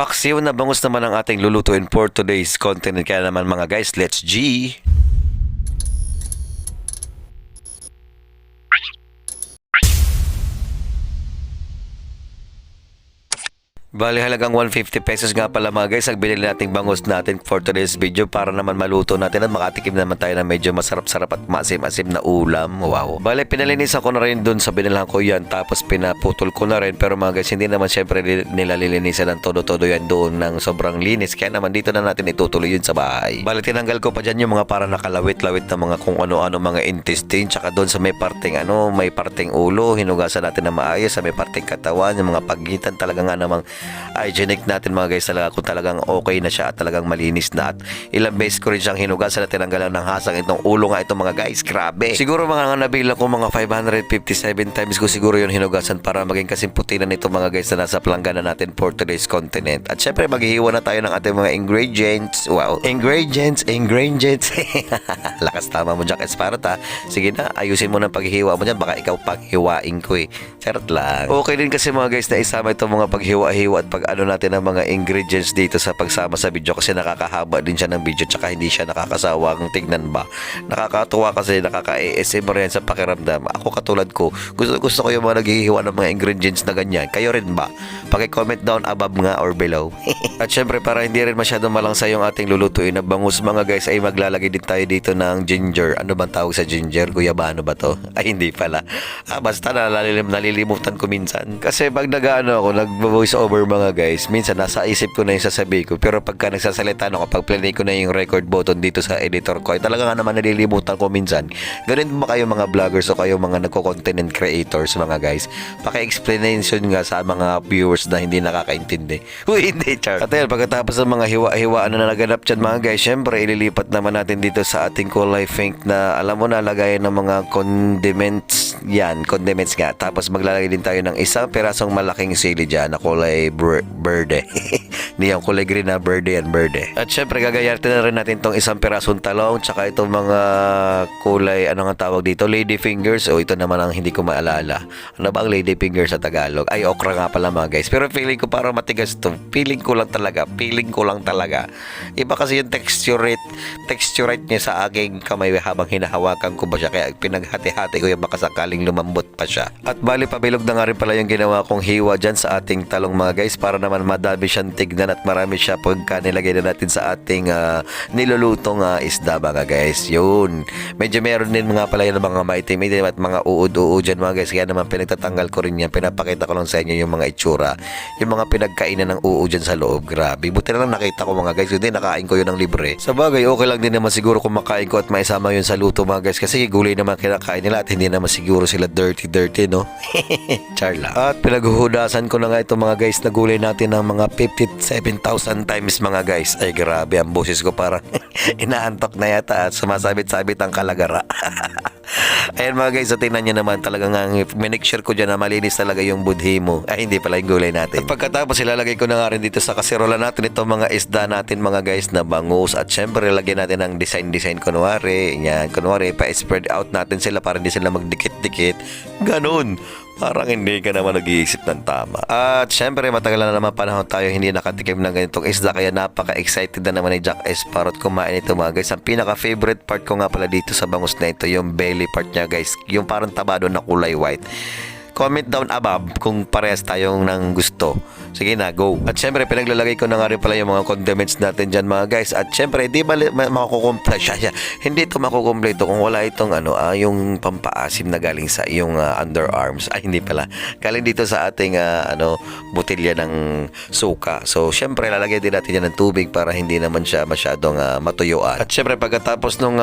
Paksiw na bangus naman ang ating lulutuin for today's content. Kaya naman mga guys, let's G! Bali halagang 150 pesos nga pala mga guys ang binili nating bangus natin for today's video para naman maluto natin at makatikim naman tayo ng medyo masarap-sarap at maasim-asim na ulam. Wow. Bali pinalinisan ko na rin dun sa binilang ko yan tapos pinaputol ko na rin pero mga guys hindi naman syempre li- nila lilinisan ng todo-todo yan doon ng sobrang linis kaya naman dito na natin itutuloy yun sa bahay. Bali tinanggal ko pa dyan yung mga para nakalawit-lawit na mga kung ano-ano mga intestine tsaka doon sa may parting ano may parting ulo hinugasan natin na maayos sa may parting katawan yung mga pagitan talaga nga namang hygienic natin mga guys talaga kung talagang okay na siya at talagang malinis na at ilang beses ko rin siyang hinugasan at tinanggalan ng hasang itong ulo nga itong mga guys. Grabe. Siguro mga nabilang ko mga 557 times ko siguro yun hinugasan para maging kasing puti na nito mga guys na nasa planggana natin for today's continent. At syempre maghihiwa na tayo ng ating mga ingredients. Wow. Ingredients ingredients. Lakas tama mo Jack Esparta. Sige na ayusin mo ng paghihiwa mo dyan. Baka ikaw paghiwain ko eh. Charot lang. Okay din kasi mga guys na isama itong mga paghiwa-hiwa at pag ano natin ang mga ingredients dito sa pagsama sa video kasi nakakahaba din siya ng video tsaka hindi siya nakakasawang tignan ba? Nakakatuwa kasi nakaka-ASMR yan sa pakiramdam. Ako katulad ko gusto gusto ko yung mga naghihiwa ng mga ingredients na ganyan. Kayo rin ba? Paki-comment down above nga or below. At syempre para hindi rin masyadong malangsa yung ating lulutuin na bangus mga guys ay maglalagay din tayo dito ng ginger. Ano bang tawag sa ginger? Guyabano ba to? Ay hindi pala. Ah, basta nalilim, nalilimutan ko minsan. Kasi pag nag-ano ako nag-voice over mga guys minsan nasa isip ko na yung sasabihin ko pero pagka nagsasalita ako pag play ko na yung record button dito sa editor ko ay talaga nga naman nalilimutan ko minsan. Ganun ba kayo mga vloggers o kayo mga nagko-content creators mga guys? Paki-explanation nga sa mga viewers na hindi nakakaintindi. Uy, hindi char. At ayun pagkatapos ng mga hiwa-hiwaan na naganap dyan mga guys syempre ililipat naman natin dito sa ating kulay pink na alam mo na lagayan ng mga condiments yan condiments nga. Tapos maglalagay din tayo ng isang pirasong malaking sili dyan na kulay birthday. Kulay green na berde yan berde at syempre gagayatin na rin natin tong isang pirasong talong tsaka itong mga kulay ano nga tawag dito lady fingers. O ito naman ang hindi ko maalala. Ano ba ang lady fingers sa Tagalog? Ay okra nga pala mga guys. Pero feeling ko parang matigas to. Feeling ko lang talaga feeling ko lang talaga. Iba kasi yung texture rate texture rate niya sa aking kamay habang hinahawakan ko ba siya. Kaya pinaghati-hati ko yung baka sakaling lumambot pa siya. At bali pabilog na nga rin pala yung ginawa kong hiwa dyan sa ating talong mga guys para naman madami siyang tignan at marami siya pagka nilagay na natin sa ating ah, nilulutong ah, isda mga guys. Yun. Medyo meron din mga pala yan ng mga maitim-itim at mga uod-uod dyan mga guys. Kaya naman pinagtatanggal ko rin yan. Pinapakita ko lang sa inyo yung mga itsura. Yung mga pinagkainan ng uod dyan sa loob. Grabe. Buti na lang nakita ko mga guys. Hindi nakain ko yun ng libre. Sa bagay okay lang din naman siguro kung makain ko at maisama yun sa luto mga guys. Kasi gulay naman kinakain nila at hindi naman siguro sila dirty dirty no? Char lang. At pinaghuhudasan ko na nga ito mga guys na gulay natin ng mga 57,000 times mga guys ay grabe ang boses ko parang inaantok na yata at sumasabit-sabit ang kalagara Ayan mga guys, so tingnan nyo naman talaga nga, make sure ko dyan na malinis talaga yung budhi mo. Ay, hindi pala yung gulay natin. At pagkatapos, ilalagay ko na nga rin dito sa kaserola natin itong mga isda natin mga guys na bangus. At syempre, lagyan natin ng design-design kunwari. Yan, kunwari, pa-spread out natin sila para hindi sila magdikit-dikit. Ganun. Parang hindi ka naman nag-iisip ng tama. At syempre, matagal na naman panahon tayo hindi nakatikim ng ganitong isda kaya napaka-excited na naman ni Jack Esparot kumain ito mga guys. Ang pinaka-favorite part ko nga pala dito sa bangus na ito, yung belly part niya guys. Yung parang tabado na kulay white. Comment down above kung parehas tayong ng gusto. Sige na, go. At syempre, pinaglalagay ko na nga rin pala yung mga condiments natin dyan mga guys. At syempre, di ba li- ma- makukumpleto siya, siya. Hindi ito makukumpleto kung wala itong ano, ah, yung pampaasim na galing sa iyong ah, underarms. Ay, hindi pala. Galing dito sa ating ah, ano, butilya ng suka. So, syempre, lalagay din natin yan ng tubig para hindi naman siya masyadong ah, matuyuan. At syempre, pagkatapos ng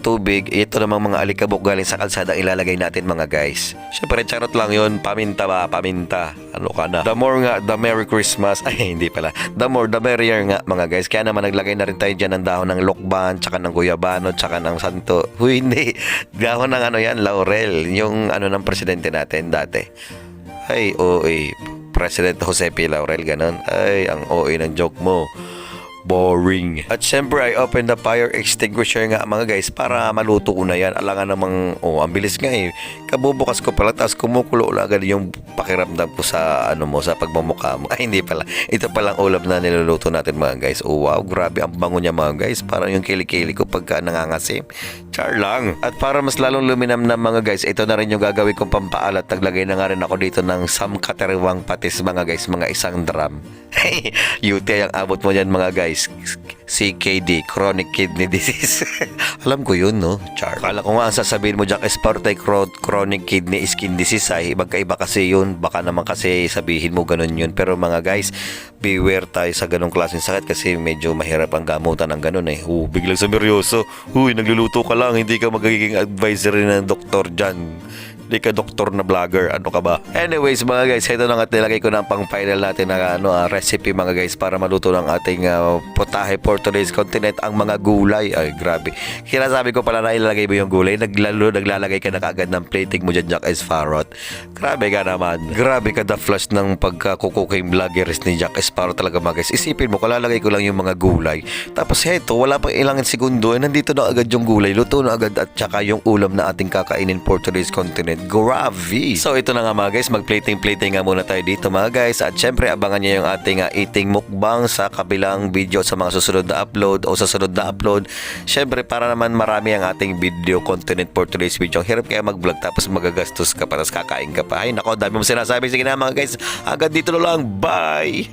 tubig, ito namang mga alikabok galing sa kalsada ilalagay natin mga guys. Syempre, charot lang yun. Paminta ba? Paminta. Ano ka na? The more nga, the Merry Christmas. Ay, hindi pala. The more, the merrier nga mga guys. Kaya naman naglagay na rin tayo dyan ng dahon ng lokban, tsaka ng guyabano, tsaka ng santo. Huy, hindi. Dahon ng ano yan, laurel. Yung ano ng presidente natin dati. Ay, OA. President Jose P. Laurel, ganun. Ay, ang OA ng joke mo. Boring. At syempre, I open the fire extinguisher nga mga guys para maluto ko na yan. Alangan namang, oh, ang bilis nga eh. Kabubukas ko pala, tapos kumukulo na agad yung pakiramdam ko sa, ano mo, sa pagmamukha mo. Ay, hindi pala. Ito palang ulam na niluluto natin mga guys. Oh, wow, grabe ang bango niya mga guys. Parang yung kilikili ko pagka nangangasim. Char lang. At para mas lalong luminam na mga guys, ito na rin yung gagawin kong pampaalat. Naglagay na nga rin ako dito ng samkateriwang patis mga guys, mga isang drum. UTI ang abot mo dyan mga guys. CKD, chronic kidney disease. Alam ko yun, no? Char. Kala ko nga ang sasabihin mo, Jack Esparta, chro- chronic kidney skin disease ay magkaiba kasi yun. Baka naman kasi sabihin mo ganun yun. Pero mga guys, beware tayo sa ganong klaseng sakit kasi medyo mahirap ang gamutan ng ganun eh. Uh, biglang sumeryoso. Huy, nagluluto ka lang, hindi ka magiging advisory ng doktor dyan. Hindi ka doktor na vlogger. Ano ka ba? Anyways, mga guys, ito na nga nilagay ko ng pang final natin na ano, ah, recipe mga guys para maluto ng ating ah, potahe for today's continent ang mga gulay. Ay, grabe. Kaya sabi ko pala na ilalagay mo yung gulay. Naglalo, naglalagay ka na kagad ng plating mo dyan, Jack Esparrot. Grabe ka naman. Grabe ka the flash ng pagkakukuking vloggers ni Jack Esparrot talaga mga guys. Isipin mo, kalalagay ko lang yung mga gulay. Tapos heto, wala pang ilang segundo, eh, nandito na agad yung gulay. Luto na agad at saka yung ulam na ating kakainin for today's continent. Grabe! So ito na nga mga guys, mag-plating-plating nga muna tayo dito mga guys. At syempre, abangan niyo yung ating uh, eating mukbang sa kabilang video sa mga susunod na upload o sa sunod na upload. Syempre, para naman marami ang ating video content for today's video. Hirap kaya mag-vlog tapos magagastos ka pa tapos kakain ka pa. Ay nako, dami mo sinasabi. Sige na mga guys, agad dito na lang. Bye!